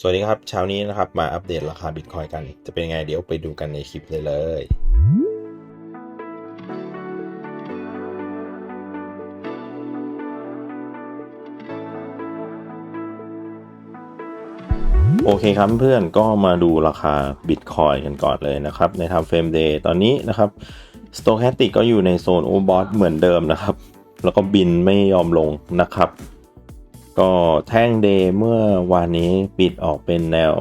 สวัสดีครับเช้านี้นะครับมาอัปเดตราคาบิตคอยกัน จะเป็นยังไงเดี๋ยวไปดูกันในคลิปเลยเลยโอเคครับเพื่อนก็มาดูราคาบิตคอยกันก่อนเลยนะครับ ในทำเฟรมเดย์ตอนนี้นะครับสโตแคติกก็อยู่ในโซนโอบอสเหมือนเดิมนะครับ แล้วก็บินไม่ยอมลงนะครับ ก็แท่งเดย์เมื่อวานนี้ปิดออกเป็นแนว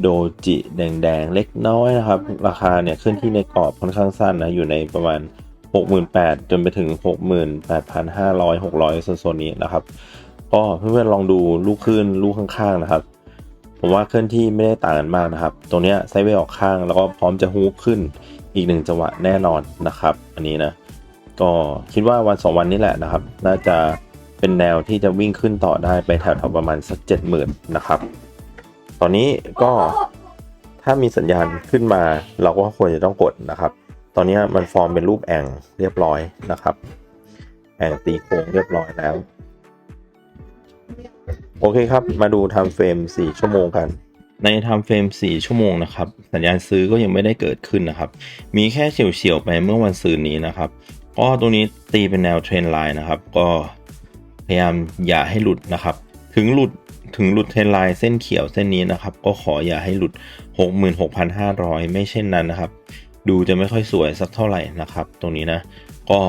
โดจิแดงๆ เล็กน้อยนะครับ ราคาเนี่ยขึ้นที่ในกรอบค่อนข้างสั้นนะ อยู่ในประมาณ 68,000จนไปถึง 68,500 600โซนๆนี้นะครับ ก็เพื่อนๆลองดูลูกขึ้นลูกข้างๆนะครับ ผมว่าเคลื่อนที่ไม่ได้ต่างกันมากนะครับ ตรงเนี้ยไซด์เวย์ออกข้างแล้วก็พร้อมจะฮูกขึ้นอีกหนึ่งจังหวะแน่นอนนะครับ อันนี้นะ ก็คิดว่าวันสองวันนี้แหละนะครับ น่าจะ เป็นแนวที่จะวิ่งขึ้นต่อได้ไปแถวๆประมาณสักเจ็ดหมื่นนะครับ ตอนนี้ก็ถ้ามีสัญญาณขึ้นมาเราก็ควรจะต้องกดนะครับ ตอนนี้มันฟอร์มเป็นรูปแอ่งเรียบร้อยนะครับ แอ่งตีโค้งเรียบร้อยแล้ว โอเคครับ มาดูทม์เฟรม4 ชั่วโมงกัน ในทม์เฟรม4 ชั่วโมงนะครับ สัญญาณซื้อก็ยังไม่ได้เกิดขึ้นนะครับ มีแค่เฉียวๆไปเมื่อวันซืนนี้นะครับก็ตรงนี้ตีเป็นแนวเทรนไลน์นะครับ ก็ พยายามอย่าให้หลุดนะครับ ถึงหลุดถึงหลุดเทรนไลน์เส้นเขียวเส้นนี้นะครับ ก็ขออย่าให้หลุด 66,500 ไม่เช่นนั้นนะครับ ดูจะไม่ค่อยสวยสักเท่าไหร่นะครับ ตรงนี้นะ ก็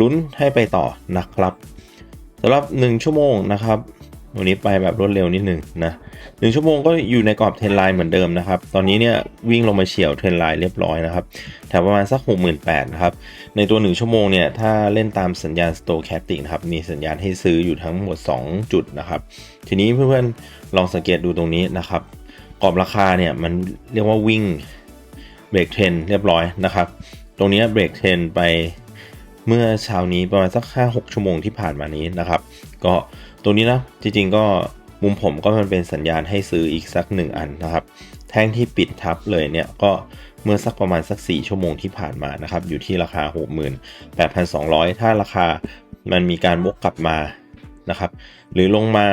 ลุ้นให้ไปต่อนะครับสำหรับ 1 ชั่วโมงนะครับ วันนี้ไปแบบรวดเร็วนิดหนึ่งนะหนึ่งชั่วโมงก็อยู่ในกรอบเทรนไลน์เหมือนเดิมนะครับ ตอนนี้เนี่ยวิ่งลงมาเฉียวเทรนไลน์เรียบร้อยนะครับแถวประมาณสัก 68,000นะครับ ในตัว 1 ชั่วโมงเนี่ยถ้าเล่นตามสัญญาณ stochastic นะครับ มีสัญญาณให้ซื้ออยู่ทั้งหมด 2 จุดนะครับ ทีนี้เพื่อนๆลองสังเกตดูตรงนี้นะครับ กรอบราคาเนี่ยมันเรียกว่าวิ่งเบรกเทรนเรียบร้อยนะครับ ตรงนี้เบรกเทรนไปเมื่อเช้านี้ประมาณสัก 5-6 ชั่วโมงที่ผ่านมานี้นะครับ ก็ ตรงนี้นะจริงๆก็มุมผมก็มันเป็นสัญญาณให้ซื้ออีกสัก1อันนะครับ แท่งที่ปิดทับเลยเนี่ยก็เมื่อสักประมาณสัก 4 ชั่วโมงที่ผ่านมานะครับอยู่ที่ราคา 68,200 ถ้าราคามันมีการวกกลับมานะครับหรือลงมา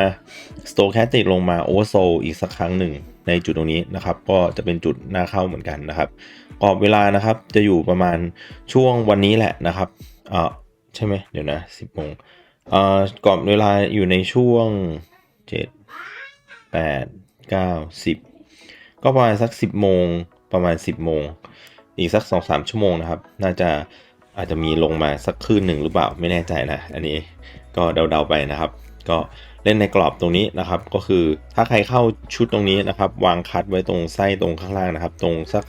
s t o c a s t i c ลงมา oversold อีกสักครั้งหนึ่งในจุดตรงนี้นะครับ ก็จะเป็นจุดน่าเข้าเหมือนกันนะครับกรอบเวลานะครับจะอยู่ประมาณช่วงวันนี้แหละนะครับอ่อใช่ไหมเดี๋ยวนะ 10โมง อ่อกรอบเวลาอยู่ในช่วง7 8 9 10ก็ประมาณสัก10โมงประมาณ10โมงอีกสัก2-3ชั่วโมงนะครับ น่าจะอาจจะมีลงมาสักคืนหนึ่งหรือเปล่าไม่แน่ใจนะ อันนี้ก็เดาๆไปนะครับ ก็เล่นในกรอบตรงนี้นะครับ ก็คือถ้าใครเข้าชุดตรงนี้นะครับ วางคัดไว้ตรงไส้ตรงข้างล่างนะครับ ตรงสัก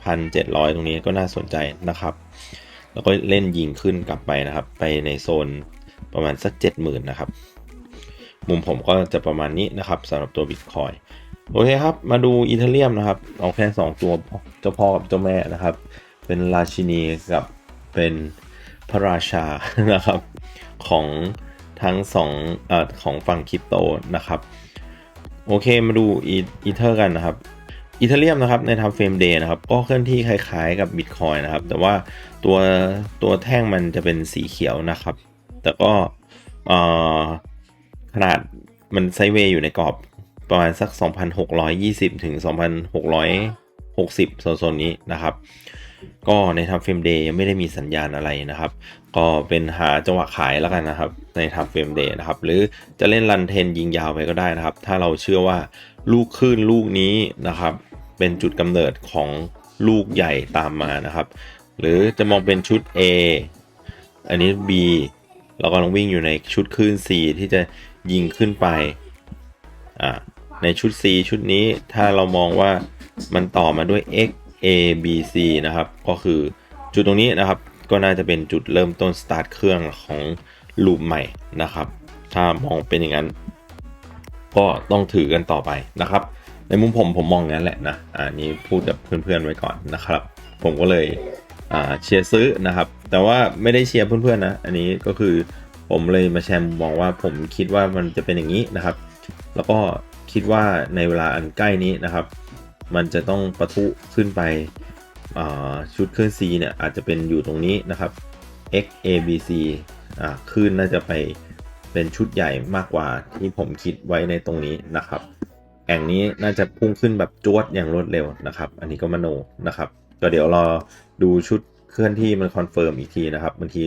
67,700 ตรงนี้ก็น่าสนใจนะครับ แล้วก็เล่นยิงขึ้นกลับไปนะครับ ไปในโซน ประมาณสัก 70,000 นะครับ มุมผมก็จะประมาณนี้นะครับสำหรับตัว Bitcoin โอเคครับ มาดูอีเทเรียมนะครับ เอาแค่ 2 ตัวเจ้าพ่อกับเจ้าแม่นะครับ เป็นราชินีกับเป็นพระราชานะครับ ของทั้งสองเอ่อของฝั่งคริปโตนะครับ โอเคมาดูอีเทอร์กันนะครับอีเทเรียมนะครับในทำเฟรมเดย์นะครับก็เคลื่อนที่คล้ายๆกับ Bitcoin นะครับ แต่ว่าตัวตัวแท่งมันจะเป็นสีเขียวนะครับ แต่ก็ขนาดมันไซเวย์อยู่ในกรอบประมาณสัก 2,620 ถึง 2,660โซนๆนี้นะครับ ก็ในทำเฟรมเดย์ยังไม่ได้มีสัญญาณอะไรนะครับ ก็เป็นหาจังหวะขายแล้วกันนะครับ ในทำเฟรมเดย์นะครับ หรือจะเล่นรันเทนยิงยาวไปก็ได้นะครับ ถ้าเราเชื่อว่าลูกขึ้นลูกนี้นะครับ เป็นจุดกำเนิดของลูกใหญ่ตามมานะครับ หรือจะมองเป็นชุด A อันนี้ B เรากำลังวิ่งอยู่ในชุดคลื่น C ที่จะยิงขึ้นไปอ่าในชุด C ชุดนี้ถ้าเรามองว่ามันต่อมาด้วย X A B C นะครับ ก็คือจุดตรงนี้นะครับ ก็น่าจะเป็นจุดเริ่มต้นสตาร์ทเครื่องของลูปใหม่นะครับ ถ้ามองเป็นอย่างนั้น ก็ต้องถือกันต่อไปนะครับ ในมุมผมผมมองงั้นแหละนะอันนี้พูดกับเพื่อนๆไว้ก่อนนะครับ ผมก็เลยเชียร์ซื้อนะครับ แต่ว่าไม่ได้เชียร์เพื่อนๆนะ อันนี้ก็คือ ผมเลยมาแชร์มุมมองว่าผมคิดว่ามันจะเป็นอย่างนี้นะครับ แล้วก็คิดว่าในเวลาอันใกล้นี้นะครับ มันจะต้องประทุขึ้นไปชุดคลื่น C เนี่ยอาจจะเป็นอยู่ตรงนี้นะครับ X A B C คลื่นน่าจะไปเป็นชุดใหญ่มากกว่าที่ผมคิดไว้ในตรงนี้นะครับแอ่งนี้น่าจะพุ่งขึ้นแบบจวดอย่างรวดเร็วนะครับ อันนี้ก็มโนนะครับ ก็เดี๋ยวรอดูชุดเคลื่อนที่มันคอนเฟิร์มอีกทีนะครับบางที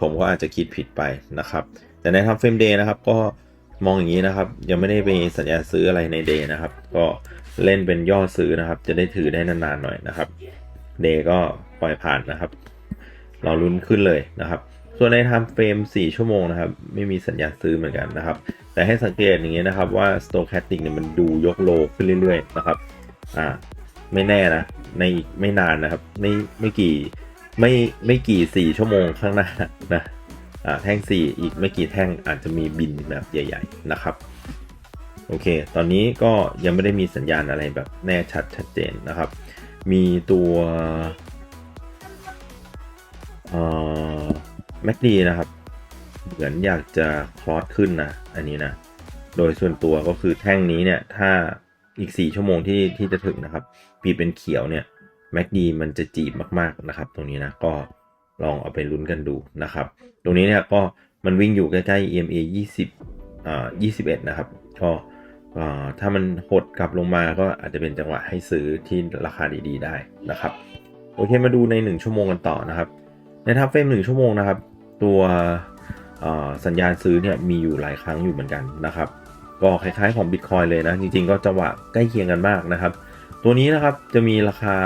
ผมก็อาจจะคิดผิดไปนะครับ แต่ในทำเฟรมเดย์นะครับก็มองอย่างนี้นะครับ ยังไม่ได้ไปสัญญาซื้ออะไรในเดย์นะครับ ก็เล่นเป็นย่อซื้อนะครับ จะได้ถือได้นานๆหน่อยนะครับเดย์ก็ปล่อยผ่านนะครับเราลุ้นขึ้นเลยนะครับ ส่วนในทม์เฟรม 4 ชั่วโมงนะครับ ไม่มีสัญญาซื้อเหมือนกันนะครับ แต่ให้สังเกตอย่างนี้นะครับว่า stochastic เนี่ยมันดูยกโลขึ้นเรื่อยๆนะครับอ่าไม่แน่นะในอีกไม่นานนะครับไม่ไม่กี่ ไม่ไม่กี่4ชั่วโมงข้างหน้านะอ่าแท่ง 4 อีกไม่กี่แท่งอาจจะมีบินแบบใหญ่ ๆ นะครับ โอเค ตอนนี้ก็ยังไม่ได้มีสัญญาณอะไรแบบแน่ชัดชัดเจนนะครับ มีตัวแมคดีนะครับ เหมือนอยากจะคลอสขึ้นนะ อันนี้นะ โดยส่วนตัวก็คือแท่งนี้เนี่ย ถ้าอีก 4 ชั่วโมงที่ที่จะถึงนะครับปีเป็นเขียวเนี่ย แมคดีมันจะจีบมากๆนะครับ ตรงนี้นะก็ลองเอาไปลุ้นกันดูนะครับ ตรงนี้เนี่ยก็มันวิ่งอยู่ใกล้ๆ EMA 20อ่า21 นะครับ ก็อ่าถ้ามันหดกลับลงมาก็อาจจะเป็นจังหวะให้ซื้อที่ราคาดีๆได้นะครับ โอเคมาดูใน 1 ชั่วโมงกันต่อนะครับ ในทับเฟรม1ชั่วโมงนะครับ ตัวอ่อสัญญาณซื้อเนี่ยมีอยู่หลายครั้งอยู่เหมือนกันนะครับ ก็คล้ายๆของ Bitcoin เลยนะ จริงๆก็จังหวะใกล้เคียงกันมากนะครับ ตัวนี้นะครับจะมีราคา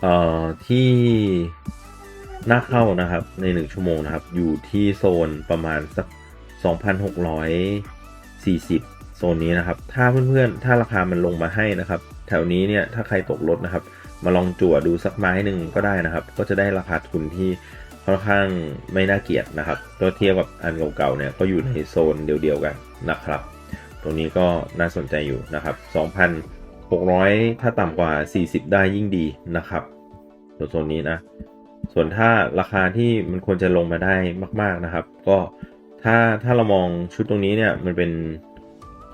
เอ่อที่น่าเข้านะครับ ใน1ชั่วโมงนะครับ อยู่ที่โซนประมาณสัก 2,640 โซนนี้นะครับ ถ้าเพื่อนๆ ถ้าราคามันลงมาให้นะครับ แถวนี้เนี่ยถ้าใครตกรถนะครับ มาลองจั่วดูสักไม้หนึ่งก็ได้นะครับ ก็จะได้ราคาทุนที่ค่อนข้างไม่น่าเกลียดนะครับตัวเทียบกับอันเก่าๆเนี่ยก็อยู่ในโซนเดียวๆกันนะครับ ตรงนี้ก็น่าสนใจอยู่นะครับ 600 ถ้าต่ำกว่า 40 ได้ยิ่งดีนะครับตัวโซนนี้นะ ส่วนถ้าราคาที่มันควรจะลงมาได้มาก ๆนะครับ ก็ถ้าถ้าเรามองชุดตรงนี้เนี่ยมันเป็น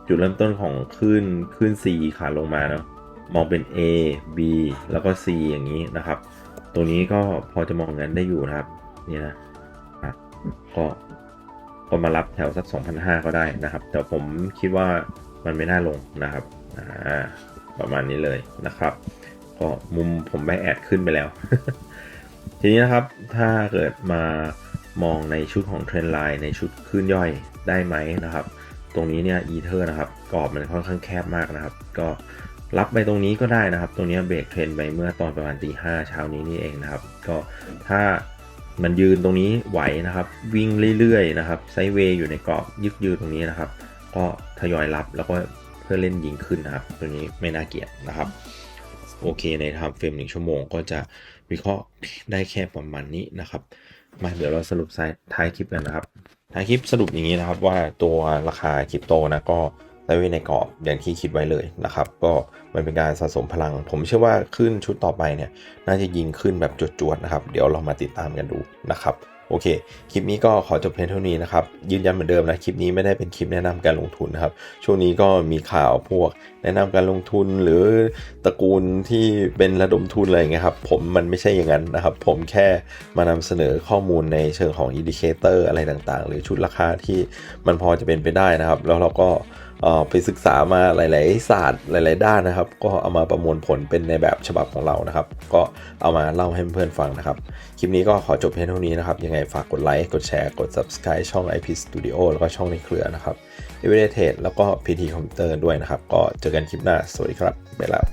จุดเริ่มต้นของคลื่นคลื่น C ขาลงมาเนาะมองเป็น A B แล้วก็ C อย่างนี้นะครับ ตัวนี้ก็พอจะมองงั้นได้อยู่นะครับนี่นะอะก็ก็มารับแถวสัก2,500 ก็ได้นะครับ แต่ผมคิดว่ามันไม่น่าลงนะครับอ่า ประมาณนี้เลยนะครับก็มุมผมไปแอดขึ้นไปแล้ว ทีนี้นะครับถ้าเกิดมามองในชุดของเทรนไลน์ในชุดคลื่นย่อยได้ไหมนะครับ ตรงนี้เนี่ยอีเทอร์นะครับกรอบมันค่อนข้างแคบมากนะครับ ก็รับไปตรงนี้ก็ได้นะครับ ตรงนี้เบรกเทรนไปเมื่อตอนประมาณตีห้าเช้านี้นี่เองนะครับ ก็ถ้ามันยืนตรงนี้ไหวนะครับ วิ่งเรื่อยๆนะครับไซเวย์อยู่ในกรอบยึกยืนตรงนี้นะครับ ก็ทยอยรับแล้วก็ พื่อเล่นยิงขึ้นนะครับ ตัวนี้ไม่น่าเกลียดนะครับ โอเคในทม์เฟรมหนึ่งชั่วโมงก็จะวิเคราะห์ได้แค่ประมาณนี้นะครับ มาเดี๋ยวเราสรุปท้ายคลิปกันนะครับท้ายคลิปสรุปอย่างนี้นะครับว่าตัวราคาคริปโตนะก็ได้ไว้ในกรอบอย่างที่คิดไว้เลยนะครับ ก็มันเป็นการสะสมพลัง ผมเชื่อว่าขึ้นชุดต่อไปเนี่ย น่าจะยิงขึ้นแบบจวดๆนะครับ เดี๋ยวเรามาติดตามกันดูนะครับ โอเค คลิปนี้ก็ขอจบเพียงเท่านี้นะครับ ยืนยันเหมือนเดิมนะ คลิปนี้ไม่ได้เป็นคลิปแนะนำการลงทุนนะครับ ช่วงนี้ก็มีข่าวพวกแนะนำการลงทุนหรือตระกูลที่เป็นระดมทุนอะไรเงี้ยครับ ผมมันไม่ใช่อย่างนั้นนะครับ ผมแค่มานำเสนอข้อมูลในเชิงของอินดิเคเตอร์อะไรต่างๆ หรือชุดราคาที่มันพอจะเป็นไปได้นะครับ แล้วเราก็ ไปศึกษามาหลาย ๆ ศาสตร์หลาย ๆ ด้านนะครับ ก็เอามาประมวลผลเป็นในแบบฉบับของเรานะครับ ก็เอามาเล่าให้เพื่อนๆฟังนะครับ คลิปนี้ก็ขอจบเพียงเท่านี้นะครับ ยังไงฝากกดไลค์ กดแชร์ กด subscribe ช่อง IP Studio แล้วก็ช่องในเครือนะครับ e v e r y d a y Trade แล้วก็ PT Computer ด้วยนะครับ ก็เจอกันคลิปหน้า สวัสดีครับ ไปแล้ว